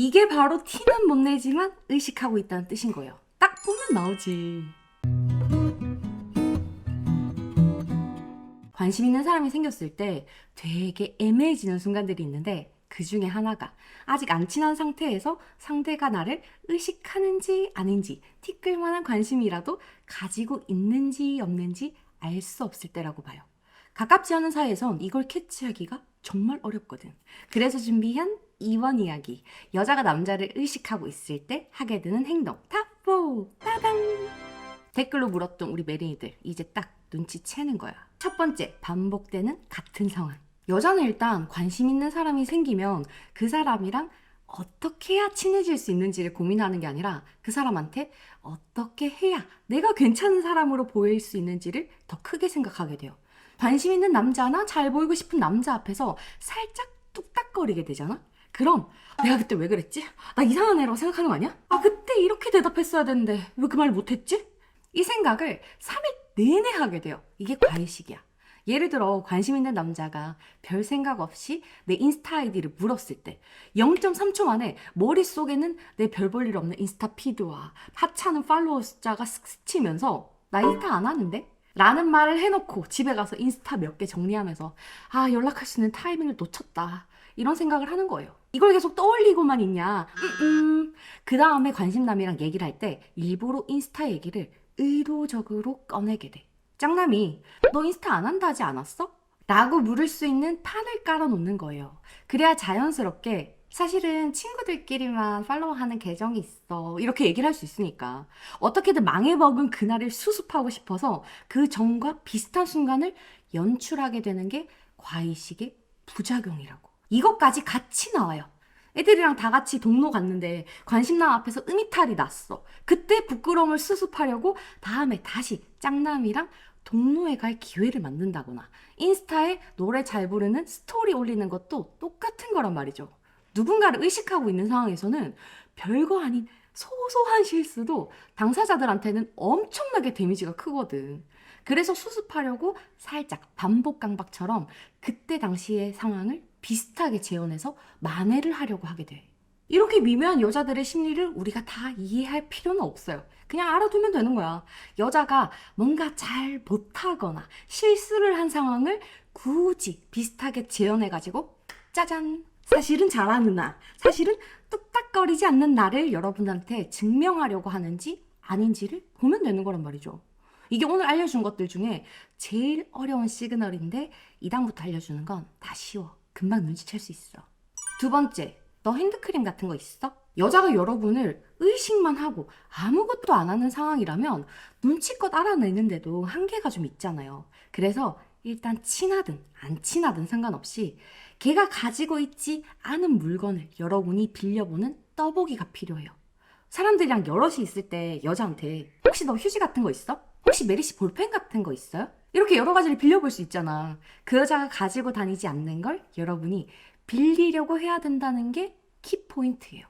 이게 바로 티는 못 내지만 의식하고 있다는 뜻인 거예요. 딱 보면 나오지. 관심 있는 사람이 생겼을 때 되게 애매해지는 순간들이 있는데 그 중에 하나가 아직 안 친한 상태에서 상대가 나를 의식하는지 아닌지 티끌만한 관심이라도 가지고 있는지 없는지 알 수 없을 때라고 봐요. 가깝지 않은 사이에선 이걸 캐치하기가 정말 어렵거든. 그래서 준비한 2번 이야기. 여자가 남자를 의식하고 있을 때 하게 되는 행동. 탑4! 따당! 댓글로 물었던 우리 메린이들 이제 딱 눈치채는 거야. 첫 번째, 반복되는 같은 상황. 여자는 일단 관심 있는 사람이 생기면 그 사람이랑 어떻게 해야 친해질 수 있는지를 고민하는 게 아니라 그 사람한테 어떻게 해야 내가 괜찮은 사람으로 보일 수 있는지를 더 크게 생각하게 돼요. 관심 있는 남자나 잘 보이고 싶은 남자 앞에서 살짝 뚝딱거리게 되잖아? 그럼 내가 그때 왜 그랬지? 나 이상한 애라고 생각하는 거 아니야? 아 그때 이렇게 대답했어야 되는데 왜 그 말 못했지? 이 생각을 3일 내내 하게 돼요. 이게 과의식이야. 예를 들어 관심 있는 남자가 별 생각 없이 내 인스타 아이디를 물었을 때 0.3초 만에 머릿속에는 내 별 볼 일 없는 인스타 피드와 하찮은 팔로워 숫자가 쓱 스치면서 나 인스타 안 하는데? 라는 말을 해놓고 집에 가서 인스타 몇 개 정리하면서 아 연락할 수 있는 타이밍을 놓쳤다 이런 생각을 하는 거예요. 이걸 계속 떠올리고만 있냐? 음, 음. 그 다음에 관심남이랑 얘기를 할 때 일부러 인스타 얘기를 의도적으로 꺼내게 돼. 짱남이 너 인스타 안 한다 하지 않았어? 라고 물을 수 있는 판을 깔아놓는 거예요. 그래야 자연스럽게 사실은 친구들끼리만 팔로우하는 계정이 있어. 이렇게 얘기를 할 수 있으니까. 어떻게든 망해먹은 그날을 수습하고 싶어서 그 전과 비슷한 순간을 연출하게 되는 게 과의식의 부작용이라고. 이것까지 같이 나와요. 애들이랑 다 같이 동로 갔는데 관심남 앞에서 음이탈이 났어. 그때 부끄러움을 수습하려고 다음에 다시 짱남이랑 동로에 갈 기회를 만든다거나 인스타에 노래 잘 부르는 스토리 올리는 것도 똑같은 거란 말이죠. 누군가를 의식하고 있는 상황에서는 별거 아닌 소소한 실수도 당사자들한테는 엄청나게 데미지가 크거든. 그래서 수습하려고 살짝 반복 강박처럼 그때 당시의 상황을 비슷하게 재현해서 만회를 하려고 하게 돼. 이렇게 미묘한 여자들의 심리를 우리가 다 이해할 필요는 없어요. 그냥 알아두면 되는 거야. 여자가 뭔가 잘 못하거나 실수를 한 상황을 굳이 비슷하게 재현해가지고 짜잔! 사실은 잘하는 나, 사실은 뚝딱거리지 않는 나를 여러분한테 증명하려고 하는지 아닌지를 보면 되는 거란 말이죠. 이게 오늘 알려준 것들 중에 제일 어려운 시그널인데 이 다음부터 알려주는 건 다 쉬워. 금방 눈치챌 수 있어. 두 번째, 너 핸드크림 같은 거 있어? 여자가 여러분을 의식만 하고 아무것도 안 하는 상황이라면 눈치껏 알아내는데도 한계가 좀 있잖아요. 그래서 일단 친하든 안 친하든 상관없이 걔가 가지고 있지 않은 물건을 여러분이 빌려보는 떠보기가 필요해요. 사람들이랑 여럿이 있을 때 여자한테 혹시 너 휴지 같은 거 있어? 혹시 메리 씨 볼펜 같은 거 있어요? 이렇게 여러 가지를 빌려볼 수 있잖아. 그 여자가 가지고 다니지 않는 걸 여러분이 빌리려고 해야 된다는 게 키포인트예요.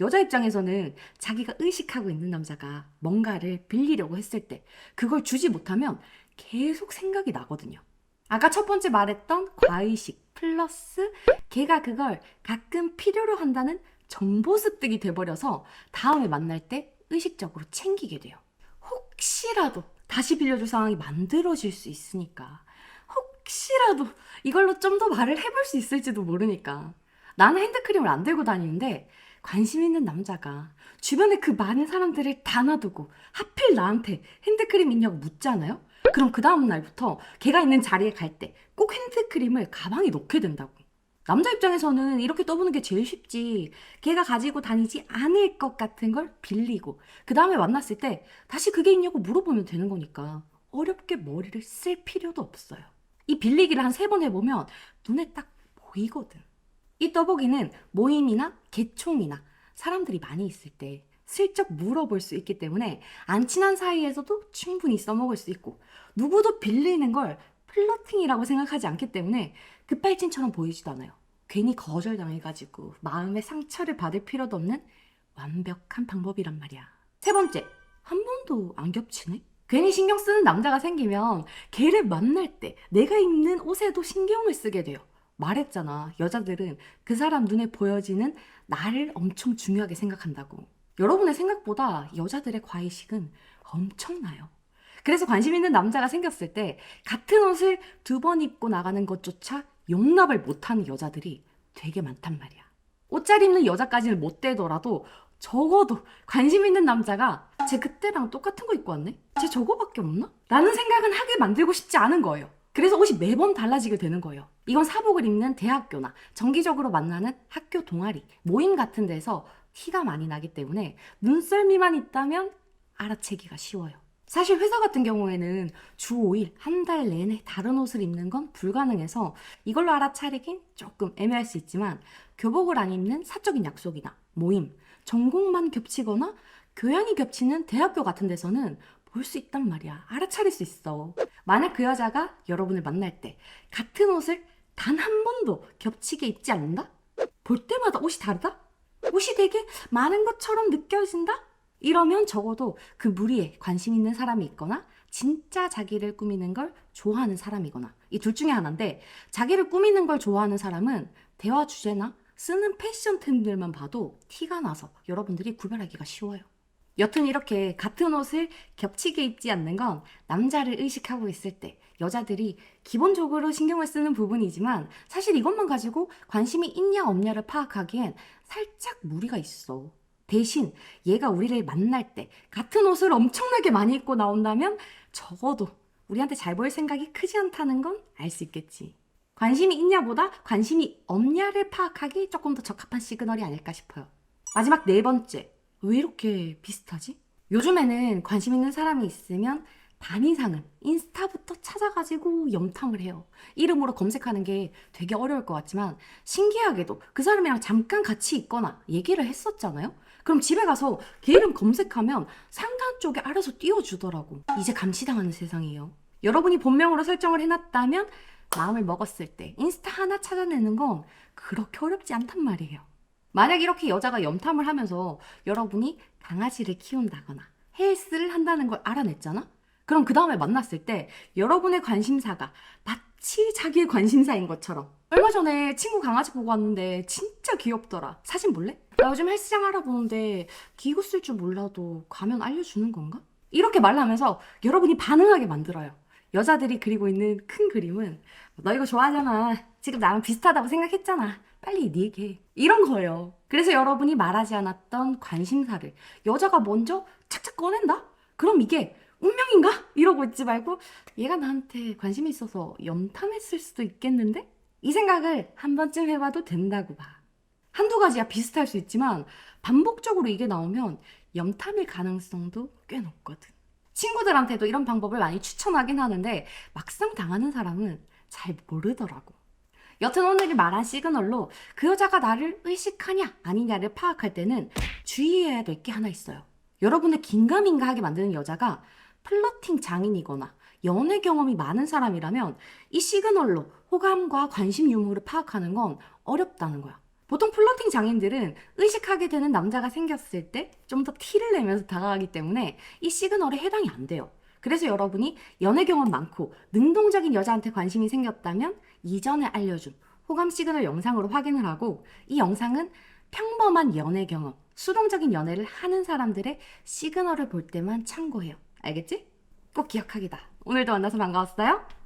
여자 입장에서는 자기가 의식하고 있는 남자가 뭔가를 빌리려고 했을 때 그걸 주지 못하면 계속 생각이 나거든요. 아까 첫 번째 말했던 과의식 플러스 걔가 그걸 가끔 필요로 한다는 정보 습득이 돼버려서 다음에 만날 때 의식적으로 챙기게 돼요. 혹시라도 다시 빌려줄 상황이 만들어질 수 있으니까 혹시라도 이걸로 좀 더 말을 해볼 수 있을지도 모르니까 나는 핸드크림을 안 들고 다니는데 관심 있는 남자가 주변에 그 많은 사람들을 다 놔두고 하필 나한테 핸드크림 있냐고 묻잖아요? 그럼 그 다음 날부터 걔가 있는 자리에 갈 때 꼭 핸드크림을 가방에 넣게 된다고. 남자 입장에서는 이렇게 떠보는 게 제일 쉽지. 걔가 가지고 다니지 않을 것 같은 걸 빌리고, 그 다음에 만났을 때 다시 그게 있냐고 물어보면 되는 거니까 어렵게 머리를 쓸 필요도 없어요. 이 빌리기를 한 세 번 해보면 눈에 딱 보이거든. 이 떠보기는 모임이나 개총이나 사람들이 많이 있을 때 슬쩍 물어볼 수 있기 때문에 안 친한 사이에서도 충분히 써먹을 수 있고 누구도 빌리는 걸 플러팅이라고 생각하지 않기 때문에 급발진처럼 보이지도 않아요. 괜히 거절당해가지고 마음의 상처를 받을 필요도 없는 완벽한 방법이란 말이야. 세 번째, 한 번도 안 겹치네? 괜히 신경 쓰는 남자가 생기면 걔를 만날 때 내가 입는 옷에도 신경을 쓰게 돼요. 말했잖아. 여자들은 그 사람 눈에 보여지는 나를 엄청 중요하게 생각한다고. 여러분의 생각보다 여자들의 과의식은 엄청나요. 그래서 관심 있는 남자가 생겼을 때 같은 옷을 두 번 입고 나가는 것조차 용납을 못하는 여자들이 되게 많단 말이야. 옷 잘 입는 여자까지는 못 되더라도 적어도 관심 있는 남자가 쟤 그때랑 똑같은 거 입고 왔네? 쟤 저거밖에 없나? 라는 생각은 하게 만들고 싶지 않은 거예요. 그래서 옷이 매번 달라지게 되는 거예요. 이건 사복을 입는 대학교나 정기적으로 만나는 학교 동아리, 모임 같은 데서 티가 많이 나기 때문에 눈썰미만 있다면 알아채기가 쉬워요. 사실 회사 같은 경우에는 주 5일, 한 달 내내 다른 옷을 입는 건 불가능해서 이걸로 알아차리긴 조금 애매할 수 있지만 교복을 안 입는 사적인 약속이나 모임, 전공만 겹치거나 교양이 겹치는 대학교 같은 데서는 볼 수 있단 말이야. 알아차릴 수 있어. 만약 그 여자가 여러분을 만날 때 같은 옷을 단 한 번도 겹치게 입지 않는다? 볼 때마다 옷이 다르다? 옷이 되게 많은 것처럼 느껴진다? 이러면 적어도 그 무리에 관심 있는 사람이 있거나 진짜 자기를 꾸미는 걸 좋아하는 사람이거나 이 둘 중에 하나인데 자기를 꾸미는 걸 좋아하는 사람은 대화 주제나 쓰는 패션템들만 봐도 티가 나서 여러분들이 구별하기가 쉬워요. 여튼 이렇게 같은 옷을 겹치게 입지 않는 건 남자를 의식하고 있을 때 여자들이 기본적으로 신경을 쓰는 부분이지만 사실 이것만 가지고 관심이 있냐 없냐를 파악하기엔 살짝 무리가 있어. 대신 얘가 우리를 만날 때 같은 옷을 엄청나게 많이 입고 나온다면 적어도 우리한테 잘 보일 생각이 크지 않다는 건 알 수 있겠지. 관심이 있냐보다 관심이 없냐를 파악하기 조금 더 적합한 시그널이 아닐까 싶어요. 마지막 네 번째. 왜 이렇게 비슷하지? 요즘에는 관심 있는 사람이 있으면 반 이상은 인스타부터 찾아가지고 염탐을 해요. 이름으로 검색하는 게 되게 어려울 것 같지만 신기하게도 그 사람이랑 잠깐 같이 있거나 얘기를 했었잖아요? 그럼 집에 가서 걔 이름 검색하면 상단 쪽에 알아서 띄워주더라고. 이제 감시당하는 세상이에요. 여러분이 본명으로 설정을 해놨다면 마음을 먹었을 때 인스타 하나 찾아내는 건 그렇게 어렵지 않단 말이에요. 만약 이렇게 여자가 염탐을 하면서 여러분이 강아지를 키운다거나 헬스를 한다는 걸 알아냈잖아? 그럼 그 다음에 만났을 때 여러분의 관심사가 마치 자기의 관심사인 것처럼 얼마 전에 친구 강아지 보고 왔는데 진짜 귀엽더라. 사진 볼래? 나 요즘 헬스장 알아보는데 기구 쓸 줄 몰라도 가면 알려주는 건가? 이렇게 말하면서 여러분이 반응하게 만들어요. 여자들이 그리고 있는 큰 그림은 너 이거 좋아하잖아. 지금 나랑 비슷하다고 생각했잖아. 빨리 네 얘기해. 이런 거예요. 그래서 여러분이 말하지 않았던 관심사를 여자가 먼저 착착 꺼낸다? 그럼 이게 운명인가? 이러고 있지 말고 얘가 나한테 관심이 있어서 염탐했을 수도 있겠는데? 이 생각을 한 번쯤 해봐도 된다고 봐. 한두 가지야 비슷할 수 있지만 반복적으로 이게 나오면 염탐일 가능성도 꽤 높거든. 친구들한테도 이런 방법을 많이 추천하긴 하는데 막상 당하는 사람은 잘 모르더라고. 여튼 오늘 말한 시그널로 그 여자가 나를 의식하냐 아니냐를 파악할 때는 주의해야 될 게 하나 있어요. 여러분을 긴가민가하게 만드는 여자가 플러팅 장인이거나 연애 경험이 많은 사람이라면 이 시그널로 호감과 관심 유무를 파악하는 건 어렵다는 거야. 보통 플러팅 장인들은 의식하게 되는 남자가 생겼을 때 좀 더 티를 내면서 다가가기 때문에 이 시그널에 해당이 안 돼요. 그래서 여러분이 연애 경험 많고 능동적인 여자한테 관심이 생겼다면 이전에 알려준 호감 시그널 영상으로 확인을 하고 이 영상은 평범한 연애 경험, 수동적인 연애를 하는 사람들의 시그널을 볼 때만 참고해요. 알겠지? 꼭 기억하기다. 오늘도 만나서 반가웠어요.